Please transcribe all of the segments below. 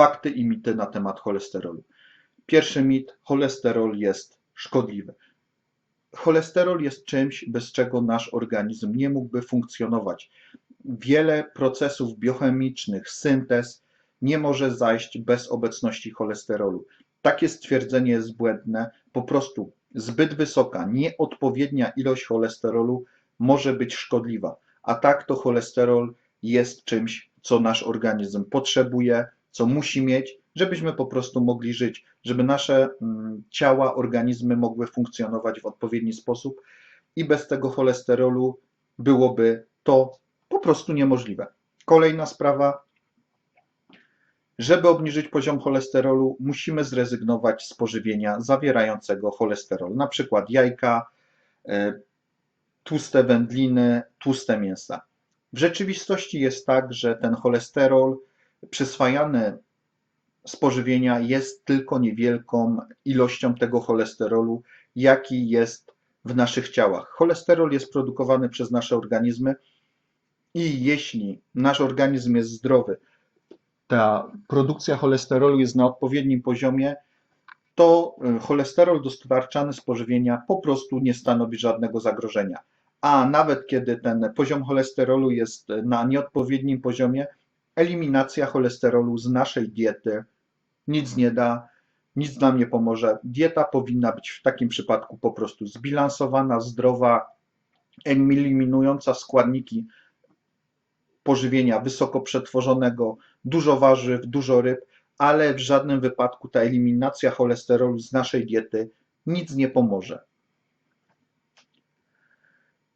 fakty i mity na temat cholesterolu. Pierwszy mit: cholesterol jest szkodliwy. Cholesterol jest czymś, bez czego nasz organizm nie mógłby funkcjonować. Wiele procesów biochemicznych, syntez nie może zajść bez obecności cholesterolu. Takie stwierdzenie jest błędne. Po prostu zbyt wysoka, nieodpowiednia ilość cholesterolu może być szkodliwa. A tak to cholesterol jest czymś, co nasz organizm potrzebuje, co musi mieć, żebyśmy po prostu mogli żyć, żeby nasze mm, ciała, organizmy mogły funkcjonować w odpowiedni sposób i bez tego cholesterolu byłoby to po prostu niemożliwe. Kolejna sprawa. Żeby obniżyć poziom cholesterolu, musimy zrezygnować z pożywienia zawierającego cholesterol, na przykład jajka, e, tłuste wędliny, tłuste mięsa. W rzeczywistości jest tak, że ten cholesterol przyswajany z pożywienia jest tylko niewielką ilością tego cholesterolu, jaki jest w naszych ciałach. Cholesterol jest produkowany przez nasze organizmy i jeśli nasz organizm jest zdrowy, ta produkcja cholesterolu jest na odpowiednim poziomie, to y, cholesterol dostarczany z pożywienia po prostu nie stanowi żadnego zagrożenia. A nawet kiedy ten poziom cholesterolu jest na nieodpowiednim poziomie, eliminacja cholesterolu z naszej diety nic nie da, nic nam nie pomoże. Dieta powinna być w takim przypadku po prostu zbilansowana, zdrowa, eliminująca składniki pożywienia wysoko przetworzonego, dużo warzyw, dużo ryb, ale w żadnym wypadku ta eliminacja cholesterolu z naszej diety nic nie pomoże.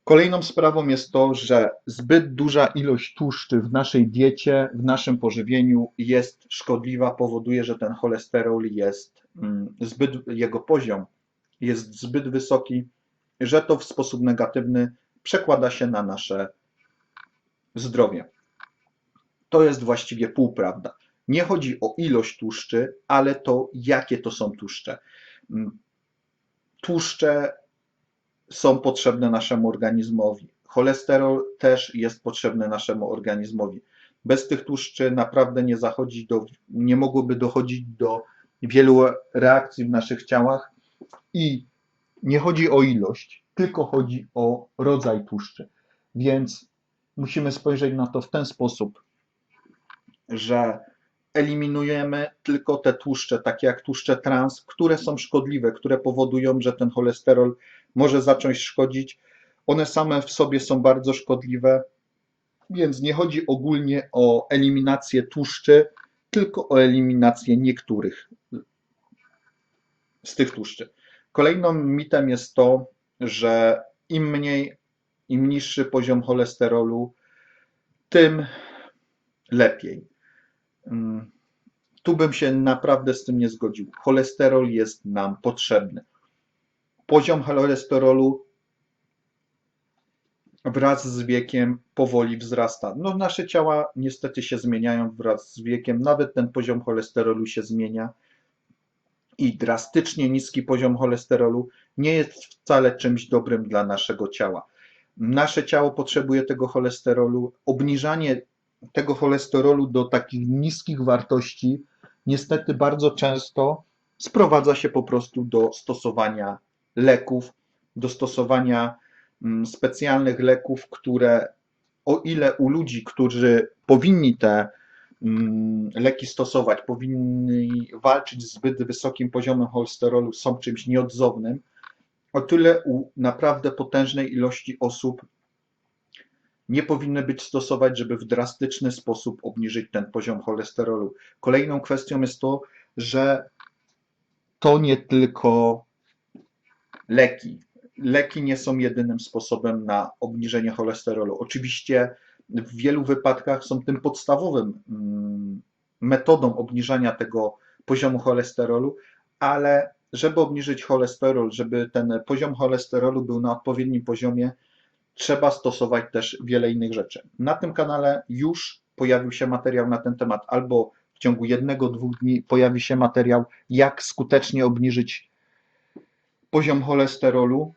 Kolejną sprawą jest to, że zbyt duża ilość tłuszczy w naszej diecie, w naszym pożywieniu jest szkodliwa, powoduje, że ten cholesterol jest mm, zbyt, jego poziom jest zbyt wysoki, że to w sposób negatywny przekłada się na nasze zdrowie. To jest właściwie półprawda. Nie chodzi o ilość tłuszczy, ale to jakie to są tłuszcze. Mm, tłuszcze są potrzebne naszemu organizmowi. Cholesterol też jest potrzebny naszemu organizmowi. Bez tych tłuszczy naprawdę nie zachodzi do, nie mogłoby dochodzić do wielu reakcji w naszych ciałach i nie chodzi o ilość, tylko chodzi o rodzaj tłuszczy. Więc musimy spojrzeć na to w ten sposób, że eliminujemy tylko te tłuszcze, takie jak tłuszcze trans, które są szkodliwe, które powodują, że ten cholesterol może zacząć szkodzić. One same w sobie są bardzo szkodliwe, więc nie chodzi ogólnie o eliminację tłuszczy, tylko o eliminację niektórych z tych tłuszczy. Kolejnym mitem jest to, że im mniej, im niższy poziom cholesterolu, tym lepiej. Mm, tu bym się naprawdę z tym nie zgodził. Cholesterol jest nam potrzebny poziom cholesterolu wraz z wiekiem powoli wzrasta. No, nasze ciała niestety się zmieniają wraz z wiekiem, nawet ten poziom cholesterolu się zmienia i drastycznie niski poziom cholesterolu nie jest wcale czymś dobrym dla naszego ciała. Nasze ciało potrzebuje tego cholesterolu. Obniżanie tego cholesterolu do takich niskich wartości niestety bardzo często sprowadza się po prostu do stosowania leków, do stosowania mm, specjalnych leków, które o ile u ludzi, którzy powinni te mm, leki stosować, powinni walczyć z zbyt wysokim poziomem cholesterolu, są czymś nieodzownym, o tyle u naprawdę potężnej ilości osób nie powinny być stosować, żeby w drastyczny sposób obniżyć ten poziom cholesterolu. Kolejną kwestią jest to, że to nie tylko leki. Leki nie są jedynym sposobem na obniżenie cholesterolu. Oczywiście w wielu wypadkach są tym podstawowym mm, metodą obniżania tego poziomu cholesterolu, ale żeby obniżyć cholesterol, żeby ten poziom cholesterolu był na odpowiednim poziomie, trzeba stosować też wiele innych rzeczy. Na tym kanale już pojawił się materiał na ten temat, albo w ciągu jednego, dwóch dni pojawi się materiał, jak skutecznie obniżyć poziom cholesterolu,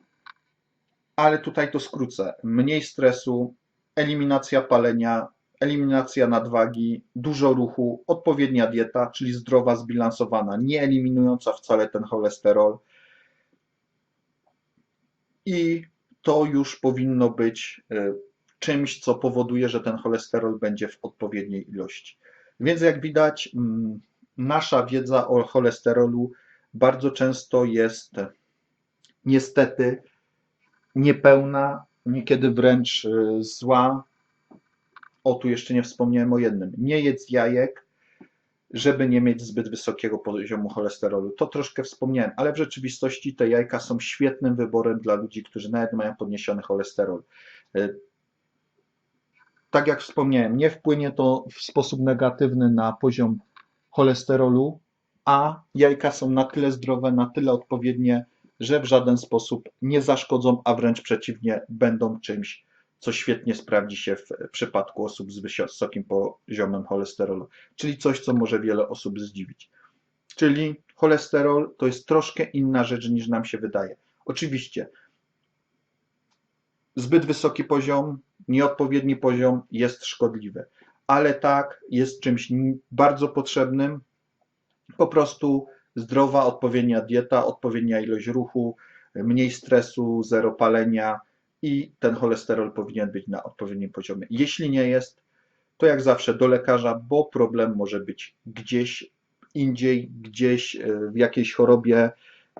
ale tutaj to skrócę. Mniej stresu, eliminacja palenia, eliminacja nadwagi, dużo ruchu, odpowiednia dieta, czyli zdrowa, zbilansowana, nie eliminująca wcale ten cholesterol. I to już powinno być e, czymś, co powoduje, że ten cholesterol będzie w odpowiedniej ilości. Więc jak widać, mm, nasza wiedza o cholesterolu bardzo często jest niestety niepełna, niekiedy wręcz e, zła. O, tu jeszcze nie wspomniałem o jednym. Nie jedz jajek, żeby nie mieć zbyt wysokiego poziomu cholesterolu. To troszkę wspomniałem, ale w rzeczywistości te jajka są świetnym wyborem dla ludzi, którzy nawet mają podniesiony cholesterol. E, Tak jak wspomniałem, nie wpłynie to w sposób negatywny na poziom cholesterolu, a jajka są na tyle zdrowe, na tyle odpowiednie, że w żaden sposób nie zaszkodzą, a wręcz przeciwnie, będą czymś, co świetnie sprawdzi się w przypadku osób z wysokim poziomem cholesterolu, czyli coś, co może wiele osób zdziwić. Czyli cholesterol to jest troszkę inna rzecz niż nam się wydaje. Oczywiście, zbyt wysoki poziom, nieodpowiedni poziom jest szkodliwy, ale tak jest czymś bardzo potrzebnym. Po prostu zdrowa, odpowiednia dieta, odpowiednia ilość ruchu, mniej stresu, zero palenia i ten cholesterol powinien być na odpowiednim poziomie. Jeśli nie jest, to jak zawsze do lekarza, bo problem może być gdzieś indziej, gdzieś e, w jakiejś chorobie,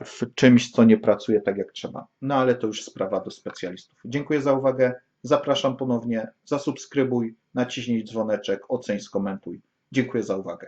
w czymś, co nie pracuje tak jak trzeba. No ale to już sprawa do specjalistów. Dziękuję za uwagę. Zapraszam ponownie. Zasubskrybuj, naciśnij dzwoneczek, oceń, skomentuj. Dziękuję za uwagę.